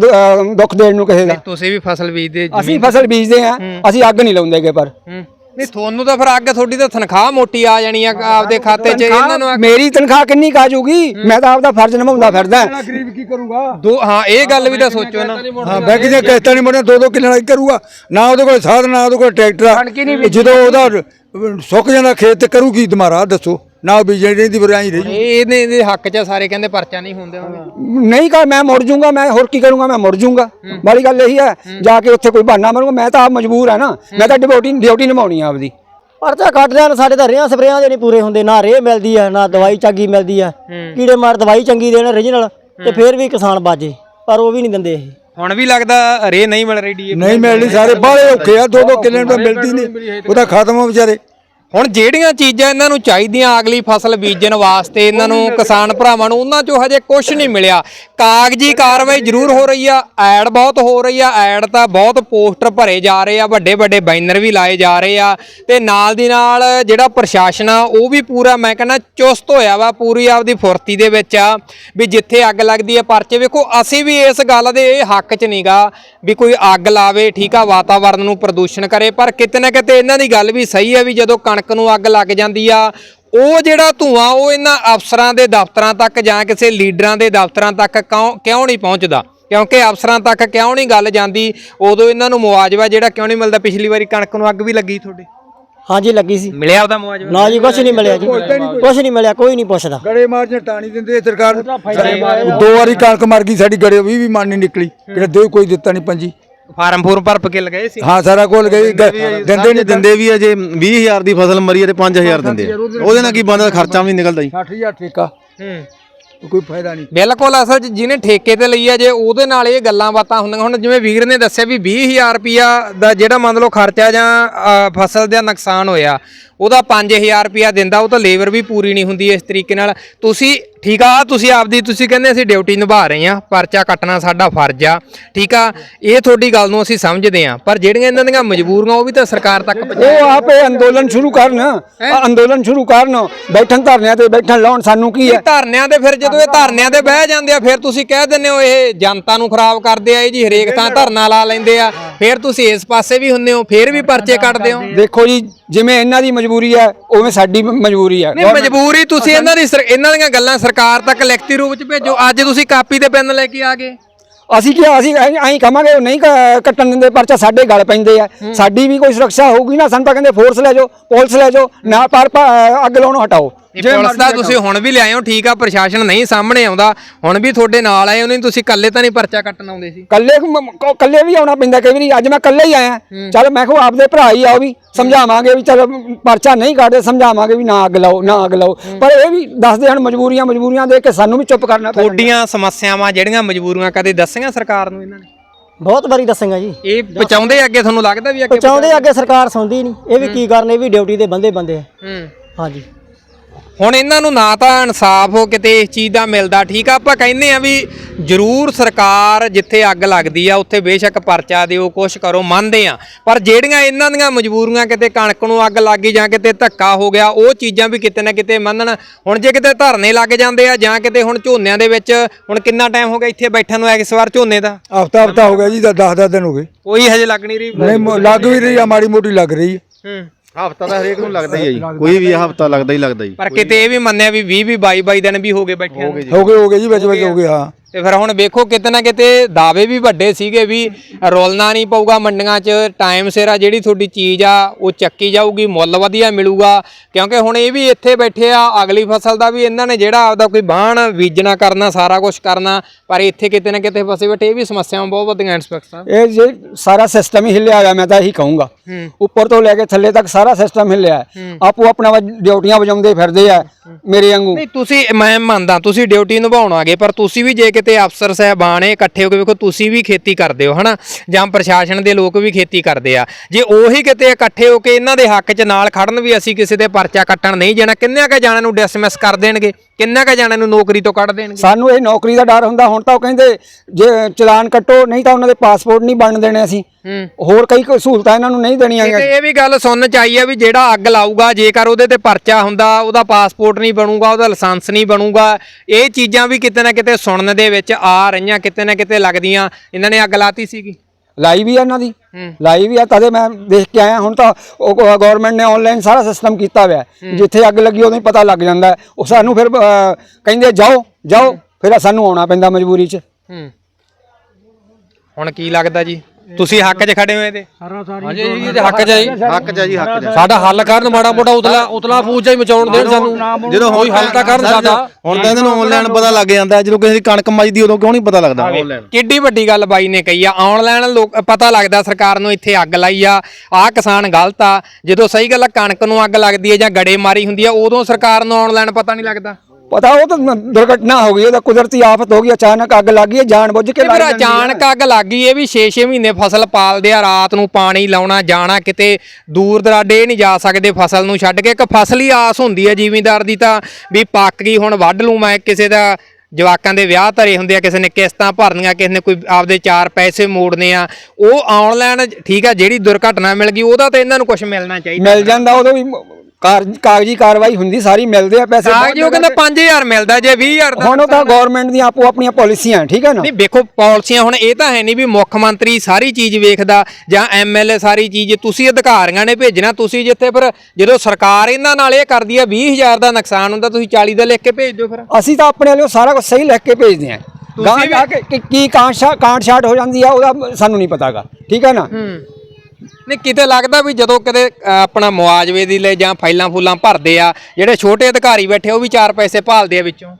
ਦੁੱਖ ਦੇਣ ਨੂੰ ਕਿਸੇ ਦਾ? ਤੁਸੀਂ ਵੀ ਫਸਲ ਬੀਜਦੇ ਅਸੀਂ ਫਸਲ ਬੀਜਦੇ ਆ। ਅਸੀਂ ਅੱਗ ਨਹੀਂ ਲਾਉਂਦੇਗੇ ਪਰ। ਨਹੀਂ ਤੁਹਾਨੂੰ ਤਾਂ ਫਿਰ ਅੱਗ ਤੁਹਾਡੀ ਤਾਂ ਤਨਖਾਹ ਮੋਟੀ ਆ ਜਾਣੀ ਆ ਆਪਦੇ ਖਾਤੇ 'ਚ ਇਹਨਾਂ ਨੂੰ ਮੇਰੀ ਤਨਖਾਹ ਕਿੰਨੀ ਕਾ ਜੂਗੀ ਮੈਂ ਤਾਂ ਆਪਦਾ ਫਰਜ਼ ਨਿਭਾਉਂਦਾ ਫਿਰਦਾ। ਗਰੀਬ ਕੀ ਕਰੂਗਾ? ਦੋ ਹਾਂ ਇਹ ਗੱਲ ਵੀ ਤਾਂ ਸੋਚੋ ਨਾ। ਹਾਂ ਬੈਂਕ ਦੀਆਂ ਕਿਸ਼ਤਾਂ ਨਹੀਂ ਮੋੜੀਆਂ ਦੋ ਦੋ ਕਿੱਲੇ ਨਾਲ ਕਰੂਗਾ। ਨਾ ਉਹਦੇ ਕੋਲ ਸਾਧਨ ਨਾ ਉਹਦੇ ਕੋਲ ਟਰੈਕਟਰ। ਜਦੋਂ ਉਹਦਾ ਸੁੱਕ ਜਾਂਦਾ ਖੇਤ ਤੇ ਕਰੂਗੀ ਦੁਬਾਰਾ ਦੱਸੋ। ਨਾ ਉਹ ਪਰ ਐਂ ਰਹੀ। ਇਹ ਇਹਦੇ ਹੱਕ 'ਚ ਸਾਰੇ ਕਹਿੰਦੇ ਪਰਚਾ ਨਹੀਂ ਹੁੰਦੇ ਹੋਣਗੇ ਨਹੀਂ ਕਰ ਮੈਂ ਮੁੜ ਜੂੰਗਾ ਮੈਂ ਹੋਰ ਕੀ ਕਰੂੰਗਾ ਮੈਂ ਮੁੜ ਜੂੰਗਾ। ਵਾਲੀ ਗੱਲ ਇਹੀ ਹੈ ਜਾ ਕੇ ਉੱਥੇ ਕੋਈ ਬਹਾਨਾ ਮਾਰੂੰਗਾ ਮੈਂ ਤਾਂ ਆਪ ਮਜਬੂਰ ਆ ਨਾ। ਮੈਂ ਤਾਂ ਡਿਊਟੀ ਡਿਊਟੀ ਨਿਭਾਉਣੀ ਆ ਆਪਦੀ। ਪਰਚਾ ਕੱਟ ਲੈਣ ਸਾਡੇ ਤਾਂ ਰੇਹਾਂ ਸਪਰੇਆਂ ਦੇ ਨਹੀਂ ਪੂਰੇ ਹੁੰਦੇ ਨਾ ਰੇਹ ਮਿਲਦੀ ਆ ਨਾ ਦਵਾਈ ਚੰਗੀ ਮਿਲਦੀ ਆ। ਕੀੜੇ ਮਾਰ ਦਵਾਈ ਚੰਗੀ ਦੇਣ ਰੀਜਨਲ ਤੇ ਫੇਰ ਵੀ ਕਿਸਾਨ ਬਾਜੇ ਪਰ ਉਹ ਵੀ ਨਹੀਂ ਦਿੰਦੇ ਇਹ। ਹੁਣ ਵੀ ਲੱਗਦਾ ਰੇ ਨਹੀਂ ਮਿਲ ਰਹੀ ਡੀ ਨਹੀਂ ਮਿਲਣੀ ਸਾਰੇ ਬਾਹਲੇ ਔਖੇ ਆ ਦੋ ਦੋ ਕਿੱਲੇ ਨੂੰ ਤਾਂ ਮਿਲਦੀ ਨਹੀਂ ਉਹਦਾ ਖਤਮ ਹੋ ਵਿਚਾਰੇ। ਹੁਣ ਜਿਹੜੀਆਂ ਚੀਜ਼ਾਂ ਇਹਨਾਂ ਨੂੰ ਚਾਹੀਦੀਆਂ ਅਗਲੀ ਫਸਲ ਬੀਜਣ ਵਾਸਤੇ, ਇਹਨਾਂ ਨੂੰ ਕਿਸਾਨ ਭਰਾਵਾਂ ਨੂੰ, ਉਹਨਾਂ 'ਚੋਂ ਹਜੇ ਕੁਝ ਨਹੀਂ ਮਿਲਿਆ। ਕਾਗਜ਼ੀ ਕਾਰਵਾਈ ਜ਼ਰੂਰ ਹੋ ਰਹੀ ਆ, ਐਡ ਬਹੁਤ ਹੋ ਰਹੀ ਆ, ਐਡ ਤਾਂ ਬਹੁਤ ਪੋਸਟਰ ਭਰੇ ਜਾ ਰਹੇ ਆ ਵੱਡੇ ਵੱਡੇ ਬੈਨਰ ਵੀ ਲਾਏ ਜਾ ਰਹੇ ਆ, ਤੇ ਨਾਲ ਦੀ ਨਾਲ ਜਿਹੜਾ ਪ੍ਰਸ਼ਾਸਨ ਆ, ਉਹ ਵੀ ਪੂਰਾ ਮੈਂ ਕਹਿੰਦਾ ਚੁਸਤ ਹੋਇਆ ਵਾ, ਪੂਰੀ ਆਪਦੀ ਫੁਰਤੀ ਦੇ ਵਿੱਚ ਆ, ਵੀ ਜਿੱਥੇ ਅੱਗ ਲੱਗਦੀ ਆ ਪਰਚੇ, ਵੇਖੋ ਅਸੀਂ ਵੀ ਇਸ ਗੱਲ ਦੇ ਇਹ ਹੱਕ 'ਚ ਨਹੀਂਗਾ ਵੀ ਕੋਈ ਅੱਗ ਲਾਵੇ, ਠੀਕ ਆ, ਵਾਤਾਵਰਨ ਨੂੰ ਪ੍ਰਦੂਸ਼ਣ ਕਰੇ, ਪਰ ਕਿਤੇ ਨਾ ਕਿਤੇ ਇਹਨਾਂ ਦੀ ਗੱਲ ਵੀ ਸਹੀ ਆ, ਵੀ ਜਦੋਂ ਕਣਕ ਨੂੰ ਅੱਗ ਲੱਗ ਜਾਂਦੀ ਆ। ਉਹ ਜਿਹੜਾ ਧੂਆਂ ਉਹ ਇਹਨਾਂ ਅਫਸਰਾਂ ਦੇ ਦਫ਼ਤਰਾਂ ਤੱਕ ਜਾਂ ਕਿਸੇ ਲੀਡਰਾਂ ਦੇ ਦਫ਼ਤਰਾਂ ਤੱਕ ਕਿਉਂ ਕਿਉਂ ਨਹੀਂ ਪਹੁੰਚਦਾ? ਕਿਉਂਕਿ ਅਫਸਰਾਂ ਤੱਕ ਕਿਉਂ ਨਹੀਂ ਗੱਲ ਜਾਂਦੀ? ਉਦੋਂ ਇਹਨਾਂ ਨੂੰ ਮੁਆਵਜ਼ਾ ਜਿਹੜਾ ਕਿਉਂ ਨਹੀਂ ਮਿਲਦਾ? ਪਿਛਲੀ ਵਾਰੀ ਕਣਕ ਨੂੰ ਅੱਗ ਵੀ ਲੱਗੀ ਤੁਹਾਡੇ? ਹਾਂਜੀ ਲੱਗੀ ਸੀ। ਮਿਲਿਆ ਉਹਦਾ ਮੁਆਵਜ਼ਾ? ਨਾ ਜੀ ਕੁਝ ਨਹੀਂ ਮਿਲਿਆ ਜੀ। ਕੁਝ ਨਹੀਂ ਮਿਲਿਆ ਕੋਈ ਨਹੀਂ ਪੁੱਛਦਾ। ਗੜੇ ਮਾਰਨੇ ਟਾਣੀ ਦਿੰਦੇ ਸਰਕਾਰ ਦੋ ਵਾਰੀ ਕਣਕ ਮਰ ਗਈ ਸਾਡੀ ਗੜੇ ਵੀ ਵੀ ਮਨ ਨਹੀਂ ਨਿਕਲੀ। ਕਿਹੜਾ ਦੇ ਕੋਈ ਦਿੱਤਾ ਨਹੀਂ ਪੰਜੀ। ਫਾਰਮ ਫੂਰਮ ਭਰ ਕੇ ਲਗਾਏ ਸੀ। ਹਾਂ ਸਾਰਾ ਕੋਲ ਗਈ ਦਿੰਦੇ ਨਹੀਂ ਦਿੰਦੇ ਵੀ ਆ ਜੇ 20000 ਦੀ ਫਸਲ ਮਰੀ ਆ ਤੇ 5000 ਦਿੰਦੇ ਆ। ਉਹਦੇ ਨਾਲ ਕੀ ਬੰਦਾ ਖਰਚਾ ਵੀ ਨਿਕਲਦਾ ਜੀ। 60000 ਠੇਕਾ। ਹੂੰ। ਕੋਈ ਫਾਇਦਾ ਨਹੀਂ। ਬਿਲਕੁਲ ਅਸਲ 'ਚ ਜਿਹਨੇ ਠੇਕੇ ਤੇ ਲਈ ਆ ਜੇ ਉਹਦੇ ਨਾਲ ਇਹ ਗੱਲਾਂ ਬਾਤਾਂ ਹੁੰਦੀਆਂ ਹੁਣ ਜਿਵੇਂ ਵੀਰ ਨੇ ਦੱਸਿਆ ਵੀ 20000 ਰੁਪਿਆ ਦਾ ਜਿਹੜਾ ਮੰਨ ਲਓ ਖਰਚਾ ਜਾਂ ਫਸਲ ਦਾ ਨੁਕਸਾਨ ਹੋਇਆ ਉਹਦਾ 5000 ਰੁਪਿਆ ਦਿੰਦਾ ਉਹ ਤਾਂ ਲੇਬਰ ਵੀ ਪੂਰੀ ਨਹੀਂ ਹੁੰਦੀ ਇਸ ਤਰੀਕੇ ਨਾਲ। ਤੁਸੀਂ ਠੀਕ ਆ ਤੁਸੀਂ ਆਪਦੀ ਤੁਸੀਂ ਕਹਿੰਦੇ ਅਸੀਂ ਡਿਊਟੀ ਨਿਭਾ ਰਹੇ ਆ ਪਰਚਾ ਕੱਟਣਾ ਸਾਡਾ ਫਰਜ਼ ਆ ਠੀਕ ਆ? ਇਹ ਤੁਹਾਡੀ ਗੱਲ ਨੂੰ ਅਸੀਂ ਸਮਝਦੇ ਆ ਪਰ ਜਿਹੜੀਆਂ ਇਹਨਾਂ ਦੀਆਂ ਮਜਬੂਰੀਆਂ ਉਹ ਵੀ ਤਾਂ ਸਰਕਾਰ ਤੱਕ। ਉਹ ਆਪੇ ਅੰਦੋਲਨ ਸ਼ੁਰੂ ਕਰਨ ਅੰਦੋਲਨ ਸ਼ੁਰੂ ਕਰਨ ਬੈਠਣ ਧਰਨਿਆਂ ਤੇ ਬੈਠਣ ਲਾਉਣ ਸਾਨੂੰ ਕੀ ਹੈ? ਧਰਨਿਆਂ ਦੇ ਫਿਰ ਜਦੋਂ ਇਹ ਧਰਨਿਆਂ ਦੇ ਬਹਿ ਜਾਂਦੇ ਆ ਫਿਰ ਤੁਸੀਂ ਕਹਿ ਦਿੰਦੇ ਹੋ ਇਹ ਜਨਤਾ ਨੂੰ ਖਰਾਬ ਕਰਦੇ ਆ ਇਹ ਜੀ ਹਰੇਕ ਥਾਂ ਧਰਨਾ ਲਾ ਲੈਂਦੇ ਆ। ਫਿਰ ਤੁਸੀਂ ਇਸ ਪਾਸੇ ਵੀ ਹੁੰਦੇ ਹੋ ਫਿਰ ਵੀ ਪਰਚੇ ਕੱਟਦੇ ਹੋ। ਦੇਖੋ ਜੀ ਜਿਵੇਂ ਇਹਨਾਂ ਦੀ ਮਜਬੂਰੀ ਹੈ ਉਵੇਂ ਸਾਡੀ ਮਜਬੂਰੀ ਹੈ ਨਹੀਂ ਮਜਬੂਰੀ ਤੁਸੀਂ ਇਹਨਾਂ ਦੀ ਸਰ- ਇਹਨਾਂ ਦੀਆਂ ਗੱਲਾਂ ਸਰਕਾਰ ਤੱਕ ਲਿਖਤੀ ਰੂਪ ਚ ਭੇਜੋ। ਅੱਜ ਤੁਸੀਂ ਕਾਪੀ ਤੇ ਪੈਨ ਲੈ ਕੇ ਆ ਗਏ। ਅਸੀਂ ਕੀ ਅਸੀਂ ਐਂ ਕਹਾਂਗੇ ਉਹ ਨਹੀਂ ਕ- ਕੱਟਣ ਦਿੰਦੇ ਪਰਚਾ ਸਾਡੇ ਗਲ ਪੈਂਦੇ ਆ। ਸਾਡੀ ਵੀ ਕੋਈ ਸੁਰੱਖਿਆ ਹੋਊਗੀ ਨਾ ਸਾਨੂੰ ਤਾਂ ਕਹਿੰਦੇ ਫੋਰਸ ਲੈ ਜਾਓ ਪੁਲਿਸ ਲੈ ਜਾਓ ਨਾ ਪਰ ਪ- ਅੱਗ ਲਾਉਣੋਂ ਹਟਾਓ। ਇਹ ਪੁਲਿਸ ਦਾ ਤੁਸੀਂ ਹੁਣ ਵੀ ਲਿਆਏ ਹੋ ਠੀਕ ਆ ਪ੍ਰਸ਼ਾਸਨ ਨਹੀਂ ਸਾਹਮਣੇ ਆਉਂਦਾ ਹੁਣ ਵੀ ਤੁਹਾਡੇ ਨਾਲ ਆਏ ਉਹਨੇ ਤੁਸੀਂ ਇਕੱਲੇ ਤਾਂ ਨਹੀਂ ਪਰਚਾ ਕੱਟਣ ਆਉਂਦੇ ਸੀ? ਕੱਲੇ ਕੱਲੇ ਵੀ ਆਉਣਾ ਪੈਂਦਾ ਕਈ ਵਾਰੀ ਅੱਜ ਮੈਂ ਕੱਲੇ ਹੀ ਆਇਆ। ਚਲ ਮੈਂ ਕਿਹਾ ਆਪਦੇ ਭਰਾ ਹੀ ਆ ਉਹ ਵੀ ਸਮਝਾਵਾਂਗੇ ਵੀ ਚਲੋ ਪਰਚਾ ਨਹੀਂ ਕੱਢਦੇ ਸਮਝਾਵਾਂਗੇ ਵੀ ਨਾ ਅੱਗ ਲਾਓ ਨਾ ਅੱਗ ਲਾਓ। ਪਰ ਇਹ ਵੀ ਦੱਸਦੇ ਹਨ ਮਜਬੂਰੀਆਂ ਮਜਬੂਰੀਆਂ ਦੇਖ ਕੇ ਸਾਨੂੰ ਵੀ ਚੁੱਪ ਕਰਨਾ ਪੈਂਦਾ। ਤੁਹਾਡੀਆਂ ਸਮੱਸਿਆਵਾਂ ਜਿਹੜੀਆਂ ਮਜਬੂਰੀਆਂ ਕਦੇ ਦੱਸੀਆਂ ਸਰਕਾਰ ਨੂੰ ਇਹਨਾਂ ਨੇ? ਬਹੁਤ ਵਾਰੀ ਦੱਸਾਂਗਾ ਜੀ। ਇਹ ਪਹੁੰਚਾਉਂਦੇ ਅੱਗੇ ਤੁਹਾਨੂੰ ਲੱਗਦਾ ਵੀ ਅੱਗੇ ਚਾਹੁੰਦੇ ਅੱਗੇ ਸਰਕਾਰ ਸੁਣਦੀ ਨਹੀਂ। ਇਹ ਵੀ ਕੀ ਕਰਨ ਇਹ ਵੀ ਡਿਊਟੀ ਦੇ ਬੰਦੇ ਬੰਦੇ ਆ। ਹੂੰ। ਹਾਂਜੀ। ਹੁਣ ਇਹਨਾਂ ਨੂੰ ਨਾ ਤਾਂ ਇਨਸਾਫ ਕਿਤੇ ਇਸ ਚੀਜ਼ ਦਾ ਮਿਲਦਾ ਠੀਕ ਆ? ਆਪਾਂ ਕਹਿੰਦੇ ਆ ਵੀ ਜ਼ਰੂਰ ਸਰਕਾਰ ਜਿੱਥੇ ਅੱਗ ਲੱਗਦੀ ਆ ਉੱਥੇ ਬੇਸ਼ੱਕ ਪਰਚਾ ਦਿਓ ਕੁਛ ਕਰੋ ਮੰਨਦੇ ਆ। ਪਰ ਜਿਹੜੀਆਂ ਇਹਨਾਂ ਦੀਆਂ ਮਜਬੂਰੀਆਂ ਕਿਤੇ ਕਣਕ ਨੂੰ ਅੱਗ ਲੱਗ ਗਈ ਜਾਂ ਕਿਤੇ ਧੱਕਾ ਹੋ ਗਿਆ ਉਹ ਚੀਜ਼ਾਂ ਵੀ ਕਿਤੇ ਨਾ ਕਿਤੇ ਮੰਨਣ। ਹੁਣ ਜੇ ਕਿਤੇ ਧਰਨੇ ਲੱਗ ਜਾਂਦੇ ਆ ਜਾਂ ਕਿਤੇ ਹੁਣ ਝੋਨਿਆਂ ਦੇ ਵਿੱਚ ਹੁਣ ਕਿੰਨਾ ਟਾਈਮ ਹੋ ਗਿਆ ਇੱਥੇ ਬੈਠਣ ਨੂੰ ਇਸ ਵਾਰ ਝੋਨੇ ਦਾ? ਹਫਤਾ ਹਫਤਾ ਹੋ ਗਿਆ ਜੀ ਤਾਂ 10 10 ਦਿਨ ਹੋ ਗਏ। ਕੋਈ ਹਜੇ ਲੱਗ ਨਹੀਂ ਰਹੀ? ਨਹੀਂ ਲੱਗ ਵੀ ਰਹੀ ਆ ਮਾੜੀ ਮੋਟੀ ਲੱਗ ਰਹੀ ਹੈ ਹੂੰ। ਹਫਤਾ ਤਾਂ ਹਰੇਕ ਨੂੰ ਲੱਗਦਾ ਹੀ ਹੈ ਜੀ। ਕੋਈ ਵੀ ਹਫਤਾ ਲੱਗਦਾ ਹੀ ਲੱਗਦਾ ਜੀ ਪਰ ਕਿਤੇ ਇਹ ਵੀ ਮੰਨਿਆ ਵੀ 20 ਵੀ 22 22 ਦਿਨ ਵੀ ਹੋ ਗਏ ਬੈਠਿਆਂ ਨੂੰ। ਹੋ ਗਏ ਹੋ ਗਏ ਜੀ ਵਿੱਚ ਵਿੱਚ ਹੋ ਗਏ ਹਾਂ। ਤੇ ਫਿਰ ਹੁਣ ਵੇਖੋ ਕਿਤੇ ਨਾ ਕਿਤੇ ਦਾਅਵੇ ਵੀ ਵੱਡੇ ਸੀਗੇ ਵੀ ਰੋਲਣਾ ਨਹੀਂ ਪਊਗਾ ਮੰਡੀਆਂ 'ਚ ਟਾਈਮ ਸਿਰ ਆ ਜਿਹੜੀ ਤੁਹਾਡੀ ਚੀਜ਼ ਆ ਉਹ ਚੱਕੀ ਜਾਊਗੀ ਮੁੱਲ ਵਧੀਆ ਮਿਲੂਗਾ। ਕਿਉਂਕਿ ਹੁਣ ਇਹ ਵੀ ਇੱਥੇ ਬੈਠੇ ਆ ਅਗਲੀ ਫਸਲ ਦਾ ਵੀ ਇਹਨਾਂ ਨੇ ਜਿਹੜਾ ਆਪਦਾ ਕੋਈ ਬਾਣ ਬੀਜਣਾ ਕਰਨਾ ਸਾਰਾ ਕੁਝ ਕਰਨਾ ਪਰ ਇੱਥੇ ਕਿਤੇ ਨਾ ਕਿਤੇ ਫਸੇ ਬੈਠੇ ਇਹ ਵੀ ਸਮੱਸਿਆਵਾਂ ਬਹੁਤ ਵੱਡੀਆਂ ਇੰਸਪੈਕਟਰ ਸਾਹਿਬ। ਇਹ ਜੇ ਸਾਰਾ ਸਿਸਟਮ ਹੀ ਹਿੱਲਿਆ ਹੋਇਆ ਮੈਂ ਤਾਂ ਇਹੀ ਕਹੂੰਗਾ। ਉੱਪਰ ਤੋਂ ਲੈ ਕੇ ਥੱਲੇ ਤੱਕ ਸਾਰਾ ਸਿਸਟਮ ਹਿੱਲਿਆ। ਆਪੋ ਆਪਣਾ ਡਿਊਟੀਆਂ ਵਜਾਉਂਦੇ ਫਿਰਦੇ ਆ। ਮੇਰੇ ਵਾਂਗੂ। ਨਹੀਂ ਤੁਸੀਂ ਮੈਂ ਮੰਨਦਾ ਤੁਸੀਂ ਡਿਊਟੀ ਨਿਭਾਉਣ ਆਗੇ ਪਰ ਤੁਸੀਂ ਵੀ ਜੇ ਕਿਤੇ ਅਫਸਰ ਸਾਹਿਬਾਨ ਇਹ ਇਕੱਠੇ ਹੋ ਕੇ ਵੇਖੋ ਤੁਸੀਂ ਵੀ ਖੇਤੀ ਕਰਦੇ ਹੋ ਹਨਾ? ਜਾਂ ਪ੍ਰਸ਼ਾਸਨ ਦੇ ਲੋਕ ਵੀ ਖੇਤੀ ਕਰਦੇ ਆ। ਜੇ ਉਹੀ ਕਿਤੇ ਇਕੱਠੇ ਹੋ ਕੇ ਇਹਨਾਂ ਦੇ ਹੱਕ 'ਚ ਨਾਲ ਖੜਨ ਵੀ ਅਸੀਂ ਕਿਸੇ ਦੇ ਪਰਚਾ ਕੱਟਣ ਨਹੀਂ ਜਾਣਾ ਕਿੰਨਿਆਂ ਕਾ ਜਾਣਿਆਂ ਨੂੰ ਡਿਸਮਿਸ ਕਰ ਦੇਣਗੇ? ਕਿੰਨਿਆਂ ਕਾ ਜਾਣਿਆਂ ਨੂੰ ਨੌਕਰੀ ਤੋਂ ਕੱਢ ਦੇਣਗੇ? ਸਾਨੂੰ ਇਹ ਨੌਕਰੀ ਦਾ ਡਰ ਹੁੰਦਾ ਹੁਣ ਤਾਂ ਉਹ ਕਹਿੰਦੇ ਜੇ ਚਲਾਨ ਕੱਟੋ ਨਹੀਂ ਤਾਂ ਉਹਨਾਂ ਦੇ ਪਾਸਪੋਰਟ ਨਹੀਂ ਬਣ ਦੇਣੇ ਅਸੀਂ। ਹੋਰ ਕਈ ਕੋਈ ਸਹੂਲਤਾਂ ਇਹਨਾਂ ਨੂੰ ਨਹੀਂ ਦੇਣੀਆਂ ਤੇ ਇਹ ਵੀ ਗੱਲ ਸੁਣਨ ਚ ਆਈ ਆ ਵੀ ਜਿਹੜਾ ਅੱਗ ਲਾਊਗਾ ਜੇਕਰ ਉਹਦੇ ਤੇ ਪਰਚਾ ਹੁੰਦਾ ਉਹਦਾ ਪਾਸਪੋਰਟ ਨਹੀਂ ਬਣੂਗਾ ਉਹਦਾ ਲਾਇਸੈਂਸ ਨਹੀਂ ਬਣੂਗਾ। ਇਹ ਚੀਜ਼ਾਂ ਵੀ ਕਿਤੇ ਨਾ ਕਿਤੇ ਸੁਣਨ ਦੇ ਵਿੱਚ ਆ ਰਹੀਆਂ ਕਿਤੇ ਨਾ ਕਿਤੇ ਲੱਗਦੀਆਂ। ਇਹਨਾਂ ਨੇ ਅੱਗ ਲਾਤੀ ਸੀਗੀ। ਲਾਈ ਵੀ ਆ ਇਹਨਾਂ ਦੀ। ਲਾਈ ਵੀ ਆ ਤਦੇ ਮੈਂ ਦੇਖ ਕੇ ਆਇਆ ਹੁਣ ਤਾਂ ਉਹ ਗਵਰਨਮੈਂਟ ਨੇ ਆਨਲਾਈਨ ਸਾਰਾ ਸਿਸਟਮ ਕੀਤਾ ਹੋਇਆ। ਜਿੱਥੇ ਅੱਗ ਲੱਗੀ ਹੀ ਪਤਾ ਲੱਗ ਜਾਂਦਾ। ਉਹ ਸਾਨੂੰ ਫਿਰ ਕਹਿੰਦੇ ਜਾਓ ਜਾਓ। ਫਿਰ ਸਾਨੂੰ ਆਉਣਾ ਪੈਂਦਾ ਮਜਬੂਰੀ 'ਚ। ਹੁਣ ਕੀ ਲੱਗਦਾ ਜੀ? ਤੁਸੀਂ ਹੱਕ 'ਚ ਖੜੇ ਹੋ ਇਹਦੇ? ਹਾਂਜੀ ਇਹਦੇ ਹੱਕ ਚ ਆ ਜੀ। ਹੱਕ ਚ ਆ ਜੀ ਹੱਕ ਚ ਆ। ਸਾਡਾ ਹੱਲ ਕਰਨ ਮਾੜਾ ਮੋਟਾ ਉਤਲਾ ਉਤਲਾ ਪੂਜਾ ਹੀ ਮਚਾਉਣ ਦੇਣ ਸਾਨੂੰ। ਜਦੋਂ ਕੋਈ ਹੱਲ ਤਾਂ ਕਰਨ ਸਾਡਾ। ਹੁਣ ਤਾਂ ਇਹਨਾਂ ਨੂੰ ਆਨਲਾਈਨ ਪਤਾ ਲੱਗ ਜਾਂਦਾ ਹੈ, ਜਦੋਂ ਕਿਸੇ ਦੀ ਕਣਕ ਮੱਜਦੀ ਉਦੋਂ ਕਿਉਂ ਨਹੀਂ ਪਤਾ ਲੱਗਦਾ? ਕਿੱਡੀ ਵੱਡੀ ਗੱਲ ਬਾਈ ਨੇ ਕਹੀ ਆ ਆਨਲਾਈਨ ਲੋਕ ਪਤਾ ਲੱਗਦਾ ਸਰਕਾਰ ਨੂੰ ਇੱਥੇ ਅੱਗ ਲਾਈ ਆ ਆਹ ਕਿਸਾਨ ਗਲਤ ਆ ਜਦੋਂ ਸਹੀ ਗੱਲ ਆ ਕਣਕ ਨੂੰ ਅੱਗ ਲੱਗਦੀ ਹੈ ਜਾਂ ਗੜੇ ਮਾਰੀ ਹੁੰਦੀ ਆ ਉਦੋਂ ਸਰਕਾਰ ਨੂੰ ਆਨਲਾਈਨ ਪਤਾ ਨਹੀਂ ਲੱਗਦਾ। ਪਤਾ ਉਹ ਤਾਂ ਦੁਰਘਟਨਾ ਹੋ ਗਈ ਉਹਦਾ ਕੁਦਰਤੀ ਆਫਤ ਹੋ ਗਈ ਅਚਾਨਕ ਅੱਗ ਲੱਗ ਗਈ ਹੈ, ਜਾਣ ਬੁੱਝ ਕੇ ਫਿਰ। ਅਚਾਨਕ ਅੱਗ ਲੱਗ ਗਈ ਇਹ ਵੀ 6-6 ਮਹੀਨੇ ਫਸਲ ਪਾਲਦੇ ਆ ਰਾਤ ਨੂੰ ਪਾਣੀ ਲਾਉਣਾ ਜਾਣਾ ਕਿਤੇ ਦੂਰ ਦਰਾਡੇ ਨਹੀਂ ਜਾ ਸਕਦੇ ਫਸਲ ਨੂੰ ਛੱਡ ਕੇ ਇੱਕ ਫਸਲ ਹੀ ਆਸ ਹੁੰਦੀ ਹੈ ਜ਼ਿਮੀਂਦਾਰ ਦੀ ਤਾਂ ਵੀ ਪੱਕ ਗਈ ਹੁਣ ਵੱਢ ਲੂ ਮੈਂ ਕਿਸੇ ਦਾ ਜਵਾਕਾਂ ਦੇ ਵਿਆਹ ਧਰੇ ਹੁੰਦੇ ਆ ਕਿਸੇ ਨੇ ਕਿਸ਼ਤਾਂ ਭਰਨੀਆਂ ਕਿਸੇ ਨੇ ਕੋਈ ਆਪਦੇ ਚਾਰ ਪੈਸੇ ਮੋੜਨੇ ਆ ਉਹ ਆਨਲਾਈਨ ਠੀਕ ਆ ਜਿਹੜੀ ਦੁਰਘਟਨਾ ਮਿਲ ਗਈ ਉਹਦਾ ਤਾਂ ਇਹਨਾਂ ਨੂੰ ਕੁਝ ਮਿਲਣਾ ਚਾਹੀਦਾ ਮਿਲ ਜਾਂਦਾ ਉਦੋਂ ਵੀ ਕਾਰ- ਕਾਗਜ਼ੀ ਕਾਰਵਾਈ ਹੁੰਦੀ ਸਾਰੀ ਮਿਲਦੇ ਆ ਪੈਸੇ ਬਹੁਤ ਕਾਗਜ਼ ਉਹ ਕਹਿੰਦਾ 5000 ਮਿਲਦਾ ਜੇ 20000 ਦਾ ਹੁਣ ਉਹ ਤਾਂ ਗਵਰਨਮੈਂਟ ਦੀਆਂ ਆਪੋ ਆਪਣੀਆਂ ਪਾਲਿਸੀਆਂ ਠੀਕ ਹੈ ਨਾ? ਨਹੀਂ ਵੇਖੋ ਪਾਲਿਸੀਆਂ ਹੁਣ ਇਹ ਤਾਂ ਹੈ ਨਹੀਂ ਵੀ ਮੁੱਖ ਮੰਤਰੀ ਸਾਰੀ ਚੀਜ਼ ਵੇਖਦਾ ਜਾਂ ਐਮਐਲਏ ਸਾਰੀ ਚੀਜ਼ ਤੁਸੀਂ ਅਧਿਕਾਰੀਆਂ ਨੇ ਭੇਜਣਾ ਤੁਸੀਂ ਜਿੱਥੇ ਫਿਰ ਜਦੋਂ ਸਰਕਾਰ ਇਹਨਾਂ ਨਾਲ ਇਹ ਕਰਦੀ ਹੈ 20000 ਦਾ ਨੁਕਸਾਨ ਹੁੰਦਾ ਤੁਸੀਂ 40 ਦਾ ਲਿਖ ਕੇ ਭੇਜ ਦਿਓ ਫਿਰ। ਅਸੀਂ ਤਾਂ ਆਪਣੇ ਵੱਲੋਂ ਸਾਰਾ ਕੁਝ ਸਹੀ ਲਿਖ ਕੇ ਭੇਜਦੇ ਆਂ। ਗਾਂ ਜਾ ਕੇ ਕੀ- ਕੀ ਕਾਂਟ ਸ਼ਾ- ਕਾਂਟ ਛਾਟ ਹੋ ਜਾਂਦੀ ਆ ਉਹਦਾ ਸਾਨੂੰ ਨਹੀਂ ਪਤਾਗਾ ਠੀਕ ਹੈ ਨਾ? ਨਹੀਂ ਕਿਤੇ ਲੱਗਦਾ ਵੀ ਜਦੋਂ ਕਦੇ ਆਪਣਾ ਮੁਆਵਜ਼ੇ ਦੀ ਲੈ ਜਾਂ ਫਾਈਲਾਂ ਫੂਲਾਂ ਭਰਦੇ ਆ ਜਿਹੜੇ ਛੋਟੇ ਅਧਿਕਾਰੀ ਬੈਠੇ ਉਹ ਵੀ ਚਾਰ ਪੈਸੇ ਭਾਲਦੇ ਆ ਵਿੱਚੋਂ।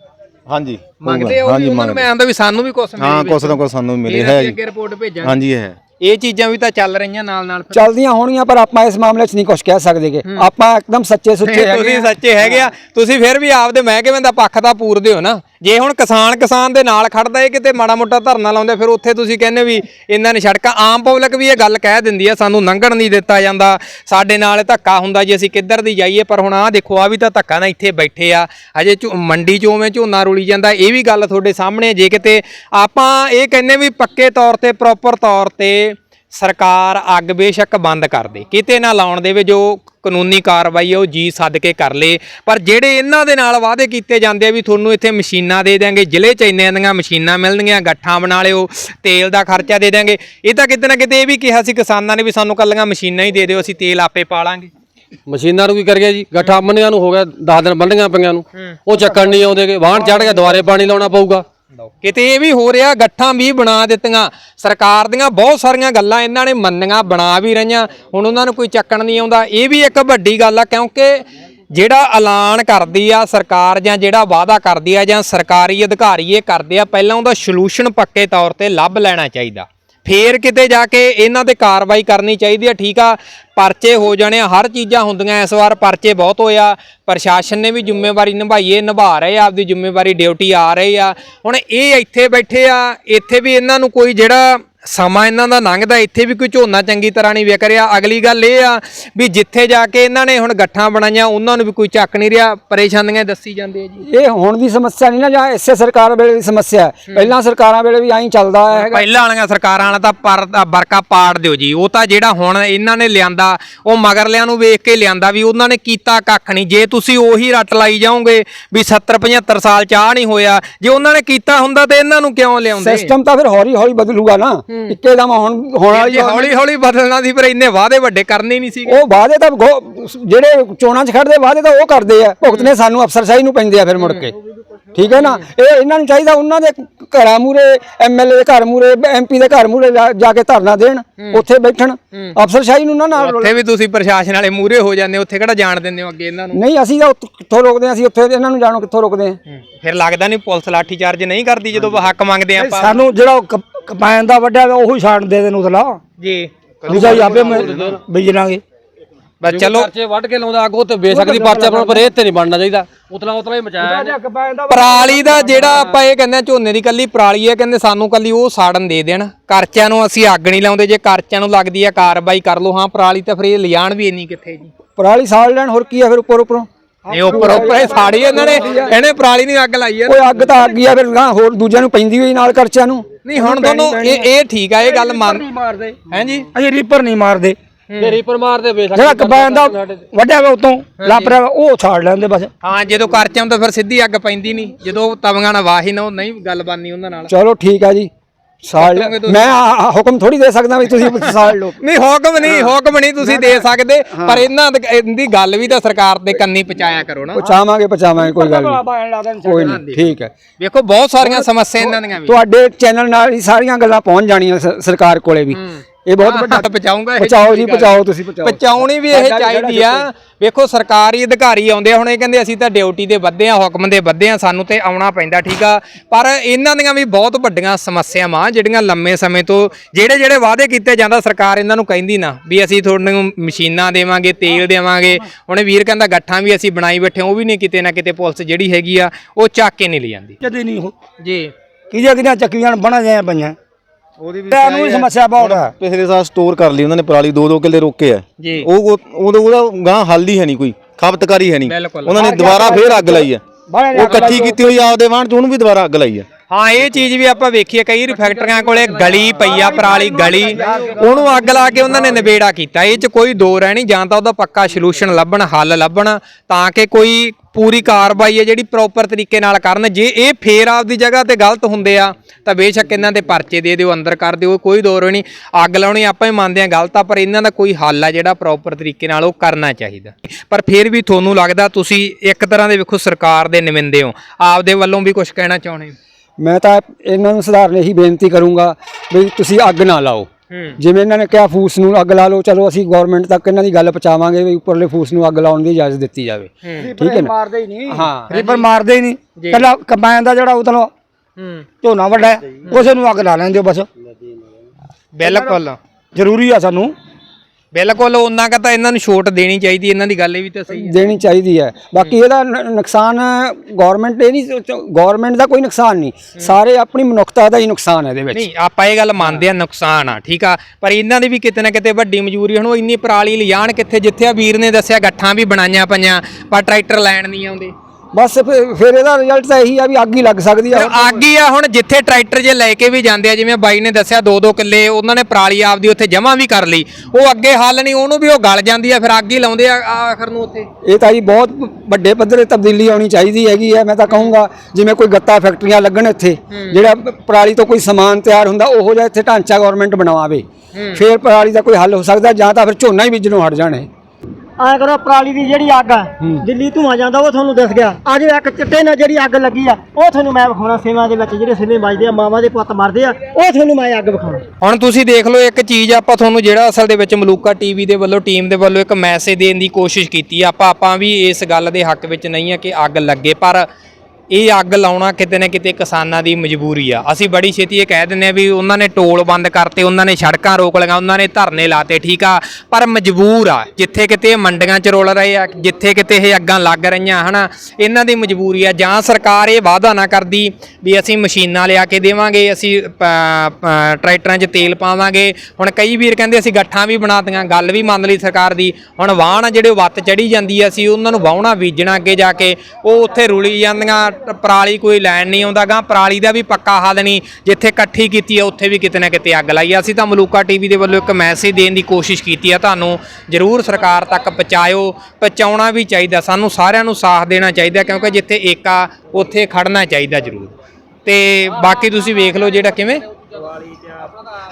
ਹਾਂਜੀ ਮੰਗਦੇ ਆ ਉਹ ਵੀ ਉਹਨਾਂ ਨੂੰ ਮੈਂ ਆਂਦਾ ਵੀ ਸਾਨੂੰ ਵੀ ਕੁਝ ਮਿਲੇ ਹਾਂ ਕੁਛ ਨਾ ਕੁਛ ਸਾਨੂੰ ਮਿਲੇ ਹੈ ਜੀ। ਅੱਗੇ ਰਿਪੋਰਟ ਭੇਜਾਂਗੇ। ਹਾਂਜੀ ਇਹ ਹੈ। ਇਹ ਚੀਜ਼ਾਂ ਵੀ ਤਾਂ ਚੱਲ ਰਹੀਆਂ ਨਾਲ ਨਾਲ ਚੱਲਦੀਆਂ ਹੋਣਗੀਆਂ ਪਰ ਆਪਾਂ ਇਸ ਮਾਮਲੇ 'ਚ ਨਹੀਂ ਕੁਝ ਕਹਿ ਸਕਦੇਗੇ ਆਪਾਂ ਇੱਕਦਮ ਸੱਚੇ ਸੁੱਚੇ ਹੈਗੇ ਤੁਸੀਂ ਸੱਚੇ ਹੈਗੇ ਆ। ਤੁਸੀਂ ਫਿਰ ਵੀ ਆਪਦੇ ਮਹਿਕਮੇ ਦਾ ਪੱਖ ਤਾਂ ਪੂਰਦੇ ਹੋ ਨਾ। ਜੇ ਹੁਣ ਕਿਸਾਨ ਕਿਸਾਨ ਦੇ ਨਾਲ ਖੜਦਾ ਏ, ਕਿਤੇ ਮਾੜਾ ਮੋਟਾ ਧਰਨਾ ਲਾਉਂਦੇ, ਫਿਰ ਉੱਥੇ ਤੁਸੀਂ ਕਹਿੰਦੇ ਵੀ ਇਹਨਾਂ ਨੇ ਸੜਕਾਂ, ਆਮ ਪਬਲਿਕ ਵੀ ਇਹ ਗੱਲ ਕਹਿ ਦਿੰਦੀ ਆ, ਸਾਨੂੰ ਲੰਘਣ ਨਹੀਂ ਦਿੱਤਾ ਜਾਂਦਾ, ਸਾਡੇ ਨਾਲ ਧੱਕਾ ਹੁੰਦਾ ਜੀ ਅਸੀਂ ਕਿੱਧਰ ਦੀ ਜਾਈਏ, ਪਰ ਹੁਣ ਆਹ ਦੇਖੋ ਆ ਵੀ ਤਾਂ ਧੱਕਾ ਨਾ ਇੱਥੇ ਬੈਠੇ ਆ, ਹਜੇ ਝੋ- ਮੰਡੀ ਚੋਂ ਉਵੇਂ ਝੋਨਾ ਰੁਲੀ ਜਾਂਦਾ, ਇਹ ਵੀ ਗੱਲ ਤੁਹਾਡੇ ਸਾਹਮਣੇ ਜੇ ਕਿਤੇ ਆਪਾਂ ਇਹ ਕਹਿੰਨੇ ਵੀ ਪੱਕੇ ਤੌਰ ਤੇ ਪ੍ਰੋਪਰ ਤੌਰ ਤੇ ਸਰਕਾਰ ਅੱਗ ਬੇਸ਼ੱਕ ਬੰਦ ਕਰ ਦੇ, ਕਿਤੇ ਨਾ ਲਾਉਣ ਦੇਵੇ, ਜੋ ਕਾਨੂੰਨੀ ਕਾਰਵਾਈ ਹੈ ਉਹ ਜੀ ਸੱਦ ਕੇ ਕਰ ਲੇ। ਪਰ ਜਿਹੜੇ ਇਹਨਾਂ ਦੇ ਨਾਲ ਵਾਅਦੇ ਕੀਤੇ ਜਾਂਦੇ ਆ ਵੀ ਤੁਹਾਨੂੰ ਇੱਥੇ ਮਸ਼ੀਨਾਂ ਦੇ ਦਿਆਂਗੇ ਜ਼ਿਲ੍ਹੇ ਚ ਇੰਨੇ ਦੀਆਂ ਮਸ਼ੀਨਾਂ ਮਿਲਣਗੀਆਂ ਗੱਠਾਂ ਬਣਾ ਲਿਓ ਤੇਲ ਦਾ ਖਰਚਾ ਦੇ ਦਿਆਂਗੇ। ਇਹ ਤਾਂ ਕਿਤੇ ਨਾ ਕਿਤੇ ਇਹ ਵੀ ਕਿਹਾ ਸੀ ਕਿਸਾਨਾਂ ਨੇ ਵੀ ਸਾਨੂੰ ਕੱਲੀਆਂ ਮਸ਼ੀਨਾਂ ਹੀ ਦੇ ਦਿਓ ਅਸੀਂ ਤੇਲ ਆਪੇ ਪਾ ਲਾਂਗੇ ਮਸ਼ੀਨਾਂ ਨੂੰ ਕੀ ਕਰ ਗਿਆ ਜੀ? ਗੱਠਾ ਮੰਡੀਆਂ ਨੂੰ ਹੋ ਗਿਆ 10 ਦਿਨ ਬੰਡੀਆਂ ਪਈਆਂ ਨੂੰ। ਉਹ ਚੱਕਣ ਨਹੀਂ ਆਉਂਦੇਗੇ ਵਾਹਣ ਚੜ ਗਿਆ ਦੁਬਾਰੇ ਪਾਣੀ ਲਾਉਣਾ ਪਊਗਾ। ਕਿਤੇ ਇਹ ਵੀ ਹੋ ਰਿਹਾ, ਗੱਠਾਂ ਵੀ ਬਣਾ ਦਿੱਤੀਆਂ। ਸਰਕਾਰ ਦੀਆਂ ਬਹੁਤ ਸਾਰੀਆਂ ਗੱਲਾਂ ਇਹਨਾਂ ਨੇ ਮੰਨੀਆਂ, ਬਣਾ ਵੀ ਰਹੀਆਂ। ਹੁਣ ਉਹਨਾਂ ਨੂੰ ਕੋਈ ਚੱਕਣ ਨਹੀਂ ਆਉਂਦਾ। ਇਹ ਵੀ ਇੱਕ ਵੱਡੀ ਗੱਲ ਆ, ਕਿਉਂਕਿ ਜਿਹੜਾ ਐਲਾਨ ਕਰਦੀ ਆ ਸਰਕਾਰ ਜਾਂ ਜਿਹੜਾ ਵਾਅਦਾ ਕਰਦੀ ਆ ਜਾਂ ਸਰਕਾਰੀ ਅਧਿਕਾਰੀ ਇਹ ਕਰਦੇ ਆ, ਪਹਿਲਾਂ ਉਹਦਾ ਸੋਲੂਸ਼ਨ ਪੱਕੇ ਤੌਰ ਤੇ ਲੱਭ ਲੈਣਾ ਚਾਹੀਦਾ। ਫੇਰ ਕਿਤੇ ਜਾ ਕੇ ਇਹਨਾਂ ਤੇ ਕਾਰਵਾਈ ਕਰਨੀ ਚਾਹੀਦੀ ਆ, ਠੀਕ ਆ, ਪਰਚੇ ਹੋ ਜਾਣੇ ਆ, ਹਰ ਚੀਜ਼ਾਂ ਹੁੰਦੀਆਂ ਇਸ ਵਾਰ, ਪਰਚੇ ਬਹੁਤ ਹੋਇਆ ਪ੍ਰਸ਼ਾਸਨ ਨੇ ਵੀ ਜ਼ਿੰਮੇਵਾਰੀ ਨਿਭਾਈਏ ਨਿਭਾ ਰਹੇ ਆ, ਆਪਦੀ ਜ਼ਿੰਮੇਵਾਰੀ ਡਿਊਟੀ ਆ ਰਹੀ ਆ, ਹੁਣ ਇਹ ਇੱਥੇ ਬੈਠੇ ਆ, ਇੱਥੇ ਵੀ ਇਹਨਾਂ ਨੂੰ ਕੋਈ ਜਿਹੜਾ ਸਮਾਂ ਇਹਨਾਂ ਦਾ ਲੰਘਦਾ ਇੱਥੇ ਵੀ ਕੋਈ ਝੋਨਾ ਚੰਗੀ ਤਰ੍ਹਾਂ ਨਹੀਂ ਵਿਕ ਰਿਹਾ। ਅਗਲੀ ਗੱਲ ਇਹ ਆ ਵੀ ਜਿੱਥੇ ਜਾ ਕੇ ਇਹਨਾਂ ਨੇ ਹੁਣ ਗੱਠਾਂ ਬਣਾਈਆਂ ਉਹਨਾਂ ਨੂੰ ਵੀ ਕੋਈ ਚੱਕ ਨਹੀਂ ਰਿਹਾ। ਪਰੇਸ਼ਾਨੀਆਂ ਦੱਸੀ ਜਾਂਦੇ ਆ ਜੀ। ਇਹ ਹੁਣ ਦੀ ਸਮੱਸਿਆ ਨਹੀਂ ਨਾ ਜਾਂ ਇਸੇ ਸਰਕਾਰ ਵੇਲੇ ਦੀ ਸਮੱਸਿਆ ਹੈ। ਪਹਿਲਾਂ ਸਰਕਾਰਾਂ ਵੇਲੇ ਵੀ ਐਂ ਚੱਲਦਾ ਹੈਗਾ। ਪਹਿਲਾਂ ਵਾਲੀਆਂ ਸਰਕਾਰਾਂ ਵਾਲਾ ਤਾਂ ਪਰ ਵਰਕਾ ਪਾੜ ਦਿਓ ਜੀ। ਉਹ ਤਾਂ ਜਿਹੜਾ ਹੁਣ ਇਹਨਾਂ ਨੇ ਲਿਆਂਦਾ ਉਹ ਮਗਰਲਿਆਂ ਨੂੰ ਵੇਖ ਕੇ ਲਿਆਂਦਾ ਵੀ ਉਹਨਾਂ ਨੇ ਕੀਤਾ ਕੱਖ ਨਹੀਂ। ਜੇ ਤੁਸੀਂ ਉਹੀ ਰੱਟ ਲਾਈ ਜਾਓਗੇ ਵੀ 70 75 ਸਾਲ ਚਾਹ ਨਹੀਂ ਹੋਇਆ ਜੇ ਉਹਨਾਂ ਨੇ ਕੀਤਾ ਹੁੰਦਾ ਤੇ ਇਹਨਾਂ ਨੂੰ ਕਿਉਂ ਲਿਆਉਂਦੇ? ਸਿਸਟਮ ਤਾਂ ਫਿਰ ਹੌਲੀ ਹੌਲੀ ਬਦਲੂਗਾ ਨਾ। ਇੱਕੇ ਦਮ ਹੁਣ ਹੋਣ ਵਾਲੀ ਜੇ ਹੌਲੀ ਹੌਲੀ ਬਦਲਣਾ ਸੀ ਪਰ ਇੰਨੇ ਵਾਅਦੇ ਵੱਡੇ ਕਰਨੇ ਹੀ ਨਹੀਂ ਸੀ ਉਹ ਵਾਅਦੇ ਤਾਂ ਗੋ- ਜਿਹੜੇ ਚੋਣਾਂ 'ਚ ਖੜਦੇ ਵਾਅਦੇ ਤਾਂ ਉਹ ਕਰਦੇ ਆ। ਭੁਗਤਨੇ ਸਾਨੂੰ ਅਫਸਰਸ਼ਾਹੀ ਨੂੰ ਪੈਂਦੇ ਆ ਫਿਰ ਮੁੜ ਕੇ। ਠੀਕ ਹੈ ਨਾ? ਇਹ ਇਹਨਾਂ ਨੂੰ ਚਾਹੀਦਾ ਉਹਨਾਂ ਦੇ ਘਰਾਂ ਮੂਰੇ ਐਮਐਲਏ ਦੇ ਘਰ ਮੂਰੇ ਐਮਪੀ ਦੇ ਘਰ ਮੂਰੇ ਜਾ ਕੇ ਧਰਨਾ ਦੇਣ ਉੱਥੇ ਬੈਠਣ। ਅਫਸਰਸ਼ਾਹੀ ਨੂੰ ਨਾ ਨਾਲ ਰੋਲ- ਉੱਥੇ ਵੀ ਤੁਸੀਂ ਪ੍ਰਸ਼ਾਸਨ ਵਾਲੇ ਮੂਰੇ ਹੋ ਜਾਂਦੇ ਉੱਥੇ ਕਿਹੜਾ ਜਾਣ ਦਿੰਦੇ ਹੋ ਅੱਗੇ ਇਹਨਾਂ ਨੂੰ? ਨਹੀਂ ਅਸੀਂ ਤਾਂ ਉੱਥ- ਕਿੱਥੋਂ ਰੋਕਦੇ ਹਾਂ? ਅਸੀਂ ਉੱਥੇ ਇਹਨਾਂ ਨੂੰ ਜਾਣੋ ਕਿੱਥੋਂ ਰੋਕਦੇ ਹਾਂ। ਫਿਰ ਲੱਗਦਾ ਨਹੀਂ ਪੁਲਿਸ ਲਾਠੀ ਚਾਰਜ ਨਹੀਂ ਕਰਦੀ ਜਦੋਂ ਹੱਕ ਮੰਗਦੇ ਆ ਆਪਾਂ। ਸਾਨੂੰ ਜਿਹੜਾ ਉਹ ਕਪਾਇਨ ਦਾ ਵੱਡਿਆ ਵਾ ਉਹੀ ਛਾਣ ਦੇ ਦੇਣ ਉਤਲਾ। ਜੀ। ਦੂਜਾ ਹੀ ਆਪੇ ਬੀਜਣਾਗੇ ਬਸ ਚਲੋ। ਪਰਚੇ ਵੱਢ ਕੇ ਲਾਉਂਦਾ ਅੱਗੋਂ ਤੇ ਬੇਸ਼ੱਕ ਦੀ ਪਰਚਾ ਬਣਾਉਣ ਪਰ ਇਹ ਤੇ ਨਹੀਂ ਬਣਨਾ ਚਾਹੀਦਾ। ਉਤਲਾ ਉਤਲਾ ਹੀ ਮਚਾਇਆ। ਪਰਾਲੀ ਦਾ ਜਿਹੜਾ ਆਪਾਂ ਇਹ ਕਹਿੰਦੇ ਆ ਝੋਨੇ ਦੀ ਕੱਲੀ ਪਰਾਲੀ ਹੈ ਕਹਿੰਦੇ ਸਾਨੂੰ ਕੱਲੀ ਉਹ ਸਾੜਨ ਦੇ ਦੇਣ। ਕਰਚਿਆਂ ਨੂੰ ਅਸੀਂ ਅੱਗ ਨਹੀਂ ਲਾਉਂਦੇ ਜੇ ਕਰਚਿਆਂ ਨੂੰ ਲੱਗਦੀ ਆ ਕਾਰਵਾਈ ਕਰ ਲਓ। ਹਾਂ ਪਰਾਲੀ ਤਾਂ ਫਿਰ ਇਹ ਲਿਜਾਣ ਵੀ ਇੰਨੀ ਕਿੱਥੇ ਜੀ। ਪਰਾਲੀ ਸਾੜ ਲੈਣ ਹੋਰ ਕੀ ਆ ਫਿਰ ਉੱਪਰ ਉੱਪਰੋਂ ਇਹ ਉੱਪਰ ਉੱਪਰ ਇਹ ਸਾੜੀ ਇਹਨਾਂ ਨੇ। ਇਹਨੇ ਪਰਾਲੀ ਨਹੀਂ ਅੱਗ ਲਾਈ ਹੈ ਕੋਈ ਅੱਗ ਤਾਂ ਅੱਗ ਹੀ ਆ ਫਿਰ ਗਾਂ ਹੋਰ ਦੂਜਿਆਂ ਨੂੰ ਪੈਂਦੀ ਹੋਈ ਨਾਲ ਖਰਚਿਆਂ ਨੂੰ। ਨਹੀਂ ਹੁਣ ਦੋਨੋਂ ਇਹ ਇਹ ਠੀਕ ਆ ਇਹ ਗੱਲ ਮੰਨ ਮਾਰਦੇ। ਹੈ ਜੀ? ਅਸੀਂ ਰੀਪਰ ਨਹੀਂ ਮਾਰਦੇ। ਤੇ ਰੀਪਰ ਮਾਰਦੇ ਬੇਸ਼ੱਕ ਜਿਹੜਾ ਕਪਾਇਨ ਦਾ ਵੱਡਿਆ ਵਾ ਉਤੋਂ ਲਾਪਰਿਆ ਵਾ, ਉਹ ਛਾੜ ਲੈਂਦੇ ਬਸ। ਹਾਂ ਜਦੋਂ ਕਰਚਿਆਂ ਤੋਂ ਫਿਰ ਸਿੱਧੀ ਅੱਗ ਪੈਂਦੀ ਨਹੀਂ ਜਦੋਂ ਤਵੀਆਂ ਨਾਲ ਵਾਹੀ ਨਾ ਉਹ ਨਹੀਂ ਗੱਲ ਬਣਨੀ ਉਹਨਾਂ ਨਾਲ। ਚਲੋ ਠੀਕ ਆ ਜੀ। ਸਾੜ ਮੈਂ ਆ- ਆ ਹੁਕਮ ਥੋੜੀ ਦੇ ਸਕਦਾ ਵੀ ਤੁਸੀਂ ਸਾੜ ਲਓ ਨਹੀਂ ਹੁਕਮ ਨਹੀਂ ਹੁਕਮ ਨਹੀਂ ਤੁਸੀਂ ਦੇ ਸਕਦੇ ਪਰ ਇਹਨਾਂ ਦੀ- ਇਹਦੀ ਗੱਲ ਵੀ ਤਾਂ ਸਰਕਾਰ ਦੇ ਕੰਨੀ ਪਹੁੰਚਾਇਆ ਕਰੋ ਨਾ। ਪਹੁੰਚਾਵਾਂਗੇ ਪਹੁੰਚਾਵਾਂਗੇ ਕੋਈ ਗੱਲ ਨਹੀਂ। ਕੋਈ ਨਹੀਂ ਠੀਕ ਹੈ। ਵੇਖੋ ਬਹੁਤ ਸਾਰੀਆਂ ਸਮੱਸਿਆ ਇਹਨਾਂ ਦੀਆਂ ਵੀ। ਤੁਹਾਡੇ ਚੈਨਲ ਨਾਲ ਹੀ ਸਾਰੀਆਂ ਗੱਲਾਂ ਪਹੁੰਚ ਜਾਣੀਆਂ ਸ- ਸਰਕਾਰ ਕੋਲੇ ਵੀ। ਇਹ ਬਹੁਤ ਵੱਡਾ ਇਹ ਪਹੁੰਚਾਓ ਜੀ ਪਹੁੰਚਾਓ ਤੁਸੀਂ ਪਹੁੰਚਾਓ। ਪਹੁੰਚਾਉਣੀ ਵੀ ਇਹ ਚਾਹੀਦੀ ਆ। ਵੇਖੋ ਸਰਕਾਰੀ ਅਧਿਕਾਰੀ ਆਉਂਦੇ ਹੁਣ ਇਹ ਕਹਿੰਦੇ ਅਸੀਂ ਤਾਂ ਡਿਊਟੀ ਦੇ ਵੱਧੇ ਆ ਹੁਕਮ ਦੇ ਵੱਧੇ ਆ ਸਾਨੂੰ ਤੇ ਆਉਣਾ ਪੈਂਦਾ ਠੀਕ ਆ। ਪਰ ਇਹਨਾਂ ਦੀਆਂ ਵੀ ਬਹੁਤ ਵੱਡੀਆਂ ਸਮੱਸਿਆਵਾਂ ਜਿਹੜੀਆਂ ਲੰਮੇ ਸਮੇਂ ਤੋਂ ਜਿਹੜੇ ਜਿਹੜੇ ਵਾਅਦੇ ਕੀਤੇ ਜਾਂਦਾ ਸਰਕਾਰ ਇਹਨਾਂ ਨੂੰ ਕਹਿੰਦੀ ਨਾ ਵੀ ਅਸੀਂ ਤੁਹਾਨੂੰ ਮਸ਼ੀਨਾਂ ਦੇਵਾਂਗੇ ਤੇਲ ਦੇਵਾਂਗੇ। ਹੁਣ ਵੀਰ ਕਹਿੰਦਾ ਗੱਠਾਂ ਵੀ ਅਸੀਂ ਬਣਾਈ ਬੈਠੇ ਉਹ ਵੀ ਨਹੀਂ ਕਿਤੇ ਨਾ ਕਿਤੇ ਪੁਲਿਸ ਜਿਹੜੀ ਹੈਗੀ ਆ ਉਹ ਚੱਕ ਕੇ ਨਹੀਂ ਲੈ ਜਾਂਦੀ। ਜਦੇ ਨਹੀਂ ਉਹ। ਜੀ। ਕਿਹਦੀਆਂ ਕਿਹਦੀਆਂ ਚੱਕੀਆਂ ਬਣਾ ਜਾਏ ਪਈਆਂ। ਉਹਦੀ ਵੀ ਨੂੰ ਵੀ ਸਮੱਸਿਆ ਬਹੁਤ ਹੈ। ਪਿਛਲੇ ਸਾਲ ਸਟੋਰ ਕਰ ਲਈ ਉਹਨਾਂ ਨੇ ਪਰਾਲੀ ਦੋ ਦੋ ਕਿੱਲੇ ਰੋਕੇ ਆ। ਜੀ। ਉਹ ਉਹ- ਉਹਦਾ ਉਹਦਾ ਗਾਂ ਹੱਲ ਹੀ ਹੈ ਨਹੀਂ ਕੋਈ ਖਪਤਕਾਰੀ ਹੈ ਨਹੀਂ। ਬਿਲਕੁਲ। ਉਹਨਾਂ ਨੇ ਦੁਬਾਰਾ ਫੇਰ ਅੱਗ ਲਾਈ ਆ ਬਾਹਲੇ ਉਹ ਇਕੱਠੀ ਕੀਤੀ ਹੋਈ ਆਪਦੇ ਵਾਹਣ ਚ ਉਹਨੂੰ ਵੀ ਦੁਬਾਰਾ ਅੱਗ ਲਾਈ ਆ ਹਾਂ, ਇਹ ਚੀਜ਼ ਵੀ ਆਪਾਂ ਵੇਖੀਏ ਕਈ ਫੈਕਟਰੀਆਂ ਕੋਲੇ ਗਲੀ ਪਈ ਆ, ਪਰਾਲੀ ਗਲੀ, ਉਹਨੂੰ ਅੱਗ ਲਾ ਕੇ ਉਹਨਾਂ ਨੇ ਨਿਬੇੜਾ ਕੀਤਾ। ਇਹ 'ਚ ਕੋਈ ਦੋ ਰਹਿ ਨਹੀਂ, ਜਾਂ ਤਾਂ ਉਹਦਾ ਪੱਕਾ ਸੋਲੂਸ਼ਨ ਲੱਭਣ, ਹੱਲ ਲੱਭਣ, ਤਾਂ ਕਿ ਕੋਈ ਪੂਰੀ ਕਾਰਵਾਈ ਹੈ ਜਿਹੜੀ ਪ੍ਰੋਪਰ ਤਰੀਕੇ ਨਾਲ ਕਰਨ। ਜੇ ਇਹ ਫੇਰ ਆਪਦੀ ਜਗ੍ਹਾ ਤੇ ਗਲਤ ਹੁੰਦੇ ਆ, ਤਾਂ ਬੇਸ਼ੱਕ ਇਹਨਾਂ ਦੇ ਪਰਚੇ ਦੇ ਦਿਓ, ਅੰਦਰ ਕਰ ਦਿਓ, ਕੋਈ ਦੋ ਨਹੀਂ। ਅੱਗ ਲਾਉਣੀ ਆਪਾਂ ਹੀ ਮੰਨਦੇ ਆ ਗਲਤ ਆ, ਪਰ ਇਹਨਾਂ ਦਾ ਕੋਈ ਹੱਲ ਆ ਜਿਹੜਾ ਪ੍ਰੋਪਰ ਤਰੀਕੇ ਨਾਲ ਉਹ ਕਰਨਾ ਚਾਹੀਦਾ। ਪਰ ਫਿਰ ਵੀ ਤੁਹਾਨੂੰ ਲੱਗਦਾ ਤੁਸੀਂ ਇੱਕ ਤਰ੍ਹਾਂ ਦੇ ਵੇਖੋ ਸਰਕਾਰ ਦੇ ਨਮਿੰਦੇ ਹੋ। ਆਪਦੇ ਵੱਲੋਂ ਵੀ ਕੁਝ ਕਹਿਣਾ ਚਾਹੁੰਦੇ ਹੋ? ਮੈਂ ਤਾਂ ਇਹਨਾਂ ਨੂੰ ਸੁਧਾਰਨ ਇਹੀ ਬੇਨਤੀ ਕਰੂੰਗਾ ਵੀ ਤੁਸੀਂ ਅੱਗ ਨਾ ਲਾਓ। ਜਿਵੇਂ ਇਹਨਾਂ ਨੇ ਕਿਹਾ ਫੂਸ ਨੂੰ ਅੱਗ ਲਾ ਲਓ ਚਲੋ ਅਸੀਂ ਗਵਰਨਮੈਂਟ ਤੱਕ ਇਹਨਾਂ ਦੀ ਗੱਲ ਪਹੁੰਚਾਵਾਂਗੇ ਵੀ ਉੱਪਰਲੇ ਫੂਸ ਨੂੰ ਅੱਗ ਲਾਉਣ ਦੀ ਇਜਾਜ਼ਤ ਦਿੱਤੀ ਜਾਵੇ। ਠੀਕ ਹੈ ਨਾ? ਮਾਰਦੇ ਹੀ ਨਹੀਂ। ਹਾਂ। ਰੀਪਰ ਮਾਰਦੇ ਹੀ ਨਹੀਂ। ਕੱਲਾ ਕਪਾਇਨ ਦਾ ਜਿਹੜਾ ਉਤਲਾ ਹੂੰ। ਝੋਨਾ ਵੱਡਾ ਉਸੇ ਨੂੰ ਅੱਗ ਲਾ ਲੈਂਦੇ ਹੋ ਬਸ। ਬਿਲਕੁਲ। ਜ਼ਰੂਰੀ ਆ ਸਾਨੂੰ ਬਿਲਕੁਲ ਉਹਨਾਂ ਕਾ ਤਾਂ ਇਹਨਾਂ ਨੂੰ ਛੋਟ ਦੇਣੀ ਚਾਹੀਦੀ ਇਹਨਾਂ ਦੀ ਗੱਲ ਇਹ ਵੀ ਤਾਂ ਸਹੀ ਹੈ। ਦੇਣੀ ਚਾਹੀਦੀ ਹੈ। ਬਾਕੀ ਇਹਦਾ ਨ- ਨੁਕਸਾਨ ਗਵਰਨਮੈਂਟ ਇਹ ਨਹੀਂ ਗਵਰਨਮੈਂਟ ਦਾ ਕੋਈ ਨੁਕਸਾਨ ਨਹੀਂ। ਸਾਰੇ ਆਪਣੀ ਮਨੁੱਖਤਾ ਦਾ ਹੀ ਨੁਕਸਾਨ ਹੈ ਇਹਦੇ ਵਿੱਚ। ਨਹੀਂ ਆਪਾਂ ਇਹ ਗੱਲ ਮੰਨਦੇ ਆ ਨੁਕਸਾਨ ਆ ਠੀਕ ਆ? ਪਰ ਇਹਨਾਂ ਦੀ ਵੀ ਕਿਤੇ ਨਾ ਕਿਤੇ ਵੱਡੀ ਮਜਬੂਰੀ ਹੁਣ ਉਹ ਇੰਨੀ ਪਰਾਲੀ ਲਿਜਾਣ ਕਿੱਥੇ ਜਿੱਥੇ ਆ ਵੀਰ ਨੇ ਦੱਸਿਆ ਗੱਠਾਂ ਵੀ ਬਣਾਈਆਂ ਪਈਆਂ ਪਰ ਟਰੈਕਟਰ ਲੈਣ ਨਹੀਂ ਆਉਂਦੇ। ਬਸ ਫਿਰ ਫਿਰ ਇਹਦਾ ਰਿਜ਼ਲਟ ਤਾਂ ਇਹੀ ਆ ਵੀ ਅੱਗ ਹੀ ਲੱਗ ਸਕਦੀ ਆ। ਅੱਗ ਹੀ ਆ ਹੁਣ ਜਿੱਥੇ ਟਰੈਕਟਰ ਜੇ ਲੈ ਕੇ ਵੀ ਜਾਂਦੇ ਆ ਜਿਵੇਂ ਬਾਈ ਨੇ ਦੱਸਿਆ ਦੋ ਦੋ ਕਿੱਲੇ ਉਹਨਾਂ ਨੇ ਪਰਾਲੀ ਆਪਦੀ ਉੱਥੇ ਜਮ੍ਹਾਂ ਵੀ ਕਰ ਲਈ। ਉਹ ਅੱਗੇ ਹੱਲ ਨਹੀਂ ਉਹਨੂੰ ਵੀ ਉਹ ਗਲ ਜਾਂਦੀ ਆ ਫਿਰ ਅੱਗ ਹੀ ਲਾਉਂਦੇ ਆ ਆਖਰ ਨੂੰ ਉੱਥੇ। ਇਹ ਤਾਂ ਜੀ ਬਹੁਤ ਵੱਡੇ ਪੱਧਰੇ ਤਬਦੀਲੀ ਆਉਣੀ ਚਾਹੀਦੀ ਹੈਗੀ ਹੈ ਮੈਂ ਤਾਂ ਕਹੂੰਗਾ ਜਿਵੇਂ ਕੋਈ ਗੱਤਾ ਫੈਕਟਰੀਆਂ ਲੱਗਣ ਇੱਥੇ ਜਿਹੜਾ ਪਰਾਲੀ ਤੋਂ ਕੋਈ ਸਮਾਨ ਤਿਆਰ ਹੁੰਦਾ ਉਹੋ ਜਿਹਾ ਇੱਥੇ ਢਾਂਚਾ ਗਵਰਨਮੈਂਟ ਬਣਵਾਵੇ। ਫਿਰ ਪਰਾਲੀ ਦਾ ਕੋਈ ਹੱਲ ਹੋ ਸਕਦਾ ਜਾਂ ਤਾਂ ਫਿਰ ਝੋਨਾ ਹੀ ਬੀਜਣੋਂ ਹਟ ਜਾਣੇ। ਐ ਕਰੋ ਪਰਾਲੀ ਦੀ ਜਿਹੜੀ ਅੱਗ ਆ ਦਿੱਲੀ ਧੂਆਂ ਜਾਂਦਾ ਉਹ ਤੁਹਾਨੂੰ ਦਿਸ ਗਿਆ। ਅੱਜ ਇੱਕ ਚਿੱਟੇ ਨਾਲ ਜਿਹੜੀ ਅੱਗ ਲੱਗੀ ਆ ਉਹ ਤੁਹਾਨੂੰ ਮੈਂ ਵਿਖਾਉਣਾ ਸੇਵਾਂ ਦੇ ਵਿੱਚ ਜਿਹੜੇ ਸਿਲੇ ਵੱਜਦੇ ਆ ਮਾਵਾਂ ਦੇ ਪੁੱਤ ਮਰਦੇ ਆ ਉਹ ਤੁਹਾਨੂੰ ਮੈਂ ਅੱਗ ਵਿਖਾਉਣਾ। ਹੁਣ ਤੁਸੀਂ ਦੇਖ ਲਓ ਇੱਕ ਚੀਜ਼ ਆਪਾਂ ਤੁਹਾਨੂੰ ਜਿਹੜਾ ਅਸਲ ਦੇ ਵਿੱਚ ਮਲੂਕਾ ਟੀਵੀ ਦੇ ਵੱਲੋਂ ਟੀਮ ਦੇ ਵੱਲੋਂ ਇੱਕ ਮੈਸੇਜ ਦੇਣ ਦੀ ਕੋਸ਼ਿਸ਼ ਕੀਤੀ ਆਪਾਂ ਆਪਾਂ ਵੀ ਇਸ ਗੱਲ ਦੇ ਹੱਕ ਵਿੱਚ ਨਹੀਂ ਆ ਕਿ ਅੱਗ ਲੱਗੇ ਪਰ ਇਹ ਅੱਗ ਲਾਉਣਾ ਕਿਤੇ ਨਾ ਕਿਤੇ ਕਿਸਾਨਾਂ ਦੀ ਮਜਬੂਰੀ ਆ। ਅਸੀਂ ਬੜੀ ਛੇਤੀ ਇਹ ਕਹਿ ਦਿੰਦੇ ਆ ਵੀ ਉਹਨਾਂ ਨੇ ਟੋਲ ਬੰਦ ਕਰਤੇ, ਉਹਨਾਂ ਨੇ ਸੜਕਾਂ ਰੋਕ ਲਈਆਂ, ਉਹਨਾਂ ਨੇ ਧਰਨੇ ਲਾਤੇ, ਠੀਕ ਆ? ਪਰ ਮਜਬੂਰ ਆ, ਜਿੱਥੇ ਕਿਤੇ ਇਹ ਮੰਡੀਆਂ 'ਚ ਰੋਲ ਰਹੇ ਆ, ਜਿੱਥੇ ਕਿਤੇ ਇਹ ਅੱਗਾਂ ਲੱਗ ਰਹੀਆਂ, ਹਨਾ? ਇਹਨਾਂ ਦੀ ਮਜਬੂਰੀ ਆ, ਜਾਂ ਸਰਕਾਰ ਇਹ ਵਾਅਦਾ ਨਾ ਕਰਦੀ ਵੀ ਅਸੀਂ ਮਸ਼ੀਨਾਂ ਲਿਆ ਕੇ ਦੇਵਾਂਗੇ, ਅਸੀਂ ਟਰੈਕਟਰਾਂ 'ਚ ਤੇਲ ਪਾਵਾਂਗੇ। ਹੁਣ ਕਈ ਵੀਰ ਕਹਿੰਦੇ ਅਸੀਂ ਗੱਠਾਂ ਵੀ ਬਣਾਤੀਆਂ, ਗੱਲ ਵੀ ਮੰਨ ਲਈ ਸਰਕਾਰ ਦੀ। ਹੁਣ ਵਾਹਣ ਆ ਜਿਹੜੇ ਉਹ ਵੱਤ ਚੜੀ ਜਾਂਦੀ ਆ, ਅਸੀਂ ਉਹਨਾਂ ਨੂੰ ਵਾਹੁਣਾ, ਬੀਜਣਾ ਅੱਗੇ ਜਾ ਕੇ, ਉਹ ਉੱਥੇ ਰੁਲੀ ਜਾਂਦੀਆਂ ਟ- ਪਰਾਲੀ ਕੋਈ ਲੈਣ ਨਹੀਂ ਆਉਂਦਾ ਗਾ ਪਰਾਲੀ ਦਾ ਵੀ ਪੱਕਾ ਹੱਲ ਨਹੀਂ। ਜਿੱਥੇ ਇਕੱਠੀ ਕੀਤੀ ਹੈ ਉੱਥੇ ਵੀ ਕਿਤੇ ਨਾ ਕਿਤੇ ਅੱਗ ਲਾਈ ਆ। ਅਸੀਂ ਤਾਂ ਮਲੂਕਾ ਟੀਵੀ ਦੇ ਵੱਲੋਂ ਇੱਕ ਮੈਸੇਜ ਦੇਣ ਦੀ ਕੋਸ਼ਿਸ਼ ਕੀਤੀ ਆ। ਤੁਹਾਨੂੰ ਜਰੂਰ ਸਰਕਾਰ ਤੱਕ ਪਹੁੰਚਾਇਓ। ਪਹੁੰਚਾਉਣਾ ਵੀ ਚਾਹੀਦਾ। ਸਾਨੂੰ ਸਾਰਿਆਂ ਨੂੰ ਸਾਥ ਦੇਣਾ ਚਾਹੀਦਾ, ਕਿਉਂਕਿ ਜਿੱਥੇ ਏਕਾ, ਉੱਥੇ ਖੜਨਾ ਚਾਹੀਦਾ ਜਰੂਰ। ਤੇ ਬਾਕੀ ਤੁਸੀਂ ਵੇਖ ਲਓ ਜਿਹੜਾ ਕਿਵੇਂ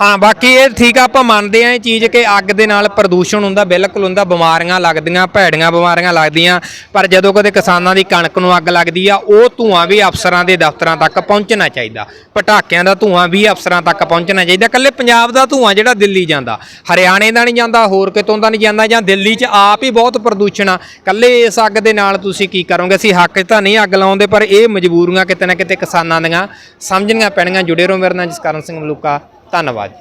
ਹਾਂ, ਬਾਕੀ ਇਹ ਠੀਕ ਆ, ਆਪਾਂ ਮੰਨਦੇ ਆ ਇਹ ਚੀਜ਼ ਕਿ ਅੱਗ ਦੇ ਨਾਲ ਪ੍ਰਦੂਸ਼ਣ ਹੁੰਦਾ, ਬਿਲਕੁਲ ਹੁੰਦਾ, ਬਿਮਾਰੀਆਂ ਲੱਗਦੀਆਂ, ਭੈੜੀਆਂ ਬਿਮਾਰੀਆਂ ਲੱਗਦੀਆਂ, ਪਰ ਜਦੋਂ ਕਦੇ ਕਿਸਾਨਾਂ ਦੀ ਕਣਕ ਨੂੰ ਅੱਗ ਲੱਗਦੀ ਆ, ਉਹ ਧੂਆਂ ਵੀ ਅਫਸਰਾਂ ਦੇ ਦਫ਼ਤਰਾਂ ਤੱਕ ਪਹੁੰਚਣਾ ਚਾਹੀਦਾ। ਪਟਾਕਿਆਂ ਦਾ ਧੂਆਂ ਵੀ ਅਫਸਰਾਂ ਤੱਕ ਪਹੁੰਚਣਾ ਚਾਹੀਦਾ। ਇਕੱਲੇ ਪੰਜਾਬ ਦਾ ਧੂਆਂ ਜਿਹੜਾ ਦਿੱਲੀ ਜਾਂਦਾ, ਹਰਿਆਣੇ ਦਾ ਨਹੀਂ ਜਾਂਦਾ, ਹੋਰ ਕਿਤੋਂ ਦਾ ਨਹੀਂ ਜਾਂਦਾ, ਜਾਂ ਦਿੱਲੀ 'ਚ ਆਪ ਹੀ ਬਹੁਤ ਪ੍ਰਦੂਸ਼ਣ ਆ। ਇਕੱਲੇ ਇਸ ਅੱਗ ਦੇ ਨਾਲ ਤੁਸੀਂ ਕੀ ਕਰੋਗੇ? ਅਸੀਂ ਹੱਕ 'ਚ ਤਾਂ ਨਹੀਂ ਅੱਗ ਲਾਉਂਦੇ, ਪਰ ਇਹ ਮਜਬੂਰੀਆਂ ਕਿਤੇ ਨਾ ਕਿਤੇ ਕਿਸਾਨਾਂ ਦੀਆਂ ਸਮਝਣੀਆਂ ਪੈਣੀਆਂ, ਜੁੜੇ ਰਹੋ ਮੇਰੇ ਨਾਲ ਜਿਸ ਕਾਰਨ ਸਿੰਘ ਮਲੂਕਾ ਧੰਨਵਾਦ